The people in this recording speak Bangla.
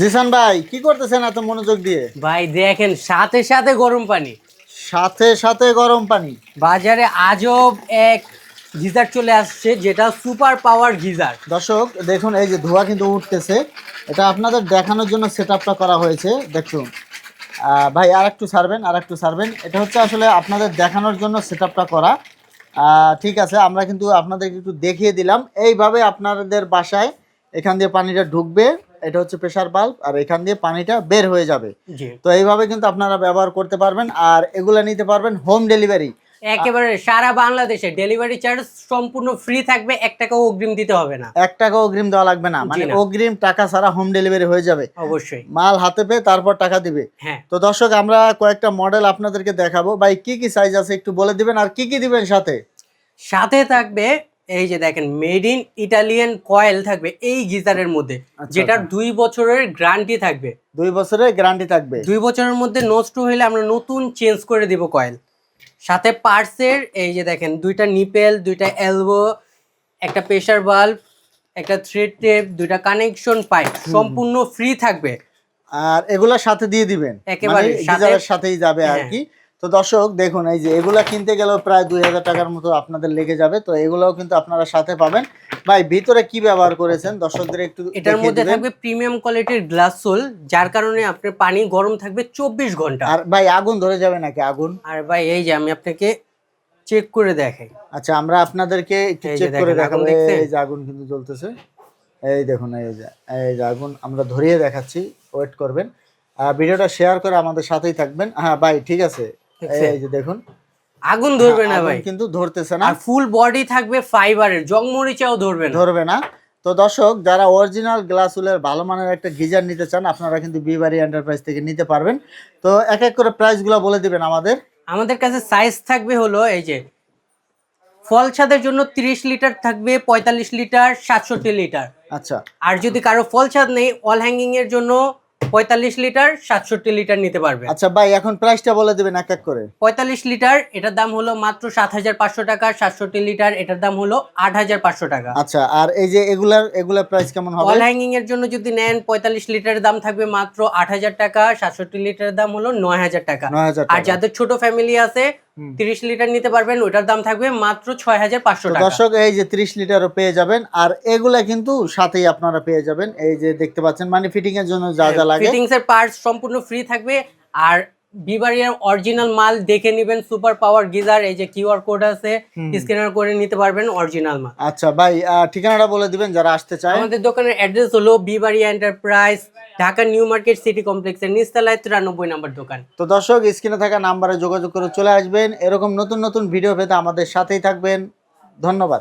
জিসান ভাই কি করতেছেন এত মনোযোগ দিয়ে? ভাই দেখেন সাথে সাথে গরম পানি। সাথে সাথে গরম পানি। বাজারে আজব এক গিজার চলে আসছে যেটা সুপার পাওয়ার গিজার। দর্শক দেখুন এই যে ধোঁয়া কিন্তু উঠতেছে। এটা আপনাদের দেখানোর জন্য সেট করা হয়েছে দেখুন। ভাই আর একটু ছাড়বেন আর একটু ছাড়বেন। এটা হচ্ছে আসলে আপনাদের দেখানোর জন্য সেট আপটা করা ঠিক আছে আমরা কিন্তু আপনাদেরকে একটু দেখিয়ে দিলাম। এইভাবে আপনাদের বাসায় এখান দিয়ে পানিটা ঢুকবে। এটা হচ্ছে প্রেশার বাল্ব আর এখান দিয়ে পানিটা বের হয়ে যাবে। তো এইভাবে কিন্তু আপনারা ব্যবহার করতে পারবেন আর এগুলো নিতে পারবেন হোম ডেলিভারি। একেবারে সারা বাংলাদেশে ডেলিভারি চার্জ সম্পূর্ণ ফ্রি থাকবে এক টাকাও অগ্রিম দিতে হবে না। এক টাকা অগ্রিম দেওয়া লাগবে না মানে অগ্রিম টাকা ছাড়া হোম ডেলিভারি হয়ে যাবে। অবশ্যই। মাল হাতে পেয়ে তারপর টাকা দিবে। হ্যাঁ। তো দর্শক আমরা কয়েকটা মডেল আপনাদেরকে দেখাবো। ভাই কি কি সাইজ আছে একটু বলে দিবেন আর কি কি দিবেন সাথে? সাথে থাকবে এই যে দেখেন মেড ইন ইটালিয়ান কয়েল থাকবে এই গিজারের মধ্যে আচ্ছা, যেটার আচ্ছা। দুই বছরের গ্যারান্টি থাকবে। দুই বছরের গ্যারান্টি থাকবে। দুই বছরের মধ্যে নষ্ট হলে আমরা নতুন চেঞ্জ করে দিব কয়েল সাথে পার্টসের এই যে দেখেন দুইটা নিপেল দুইটা এলবো একটা প্রেসার বাল্ব একটা থ্রেড টেপ দুইটা কানেকশন পাইপ সম্পূর্ণ ফ্রি থাকবে। আর এগুলা সাথে দিয়ে দিবেন। একেবারে মানে সাথেই যাবে আর হ্যাঁ। কি। তো দর্শক দেখুন এই যে এগুলা কিনতে গেলেও প্রায় দুই হাজার টাকার মতো আপনাদের লেগে যাবে। তো এগুলাও কিন্তু আপনারা সাথে পাবেন। ভাই ভিতরে কি ব্যবহার করেছেন? দর্শকদের একটু এটার মধ্যে থাকবে প্রিমিয়াম কোয়ালিটির গ্লাস সোল যার কারণে আপনার পানি গরম থাকবে চব্বিশ ঘণ্টা। আর ভাই আগুন ধরে যাবে নাকি? আগুন? আর ভাই এই যে আমি আপনাকে চেক করে দেখাই। আচ্ছা আমরা আপনাদেরকে একটু চেক করে দেখাবো। এই যে আগুন কিন্তু জ্বলতেছে। এই দেখুন এই যে এই যে আগুন আমরা ধরিয়ে দেখাচ্ছি। ওয়েট করবেন। ভিডিওটা শেয়ার করে আমাদের সাথেই থাকবেন। হ্যাঁ ভাই ঠিক আছে? এই যে দেখুন। আগুন ধরবে না ভাই। কিন্তু ধরতেছে না। আর ফুল বডি থাকবে ফাইবারের জংমরিচাও ধরবে না। ধরবে না। তো দর্শক যারা অরিজিনাল গ্লাস উলের ভালো মানের একটা গিজার নিতে চান আপনারা কিন্তু বিবারি এন্টারপ্রাইজ থেকে নিতে পারবেন। তো এক এক করে প্রাইসগুলো বলে দিবেন আমাদের। আমাদের কাছে সাইজ থাকবে হলো এই যে ফল ছাদের জন্য 30 লিটার থাকবে 45 লিটার সাতষট্টি লিটার। আচ্ছা। আর যদি কারও ফল ছাদ নেই অল হ্যাঙ্গিং এর জন্য পঁয়তাল্লিশ লিটার সাতষট্টি লিটার নিতে পারবে। আচ্ছা ভাই এখন প্রাইসটা বলে দিবেন এক এক করে। পঁয়তাল্লিশ লিটার এটার দাম হলো মাত্র সাত হাজার পাঁচশো টাকা সাতষট্টি লিটার এটার দাম হলো আট হাজার পাঁচশো টাকা। আচ্ছা আর এই যে এগুলার এগুলার প্রাইস কেমন হবে? অল হ্যাঙ্গিং এর জন্য যদি নেন পঁয়তাল্লিশ লিটারের দাম থাকবে মাত্র আট হাজার টাকা সাতষট্টি লিটারের দাম হলো নয় হাজার টাকা। আর যাদের ছোট ফ্যামিলি আছে। তিরিশ লিটার নিতে পারবেন ওইটার দাম থাকবে মাত্র ছয় হাজার পাঁচশো টাকা। দর্শক এই যে 30 লিটারও পেয়ে যাবেন আর এগুলা কিন্তু সাথেই আপনারা পেয়ে যাবেন এই যে দেখতে পাচ্ছেন মানে ফিটিং এর জন্য যা যা লাগে। ফিটিংস এর পার্টস সম্পূর্ণ ফ্রি থাকবে আর বিবারিয়ার অরিজিনাল মাল দেখে নেবেন সুপার পাওয়ার গিজার এই যে কিউআর কোড আছে স্ক্যানার করে নিতে পারবেন অরিজিনাল মাল। আচ্ছা ভাই ঠিকানাটা বলে দিবেন যারা আসতে চায়। আমাদের দোকানের অ্যাড্রেস হলো Bibaria enterprise Dhaka new market city কমপ্লেক্সের নিচতলায় তিরানব্বই নম্বর দোকান। তো দর্শক স্ক্রিনে থাকা নাম্বারে যোগাযোগ করে চলে আসবেন। এরকম নতুন নতুন ভিডিও পেতে আমাদের সাথেই থাকবেন। ধন্যবাদ।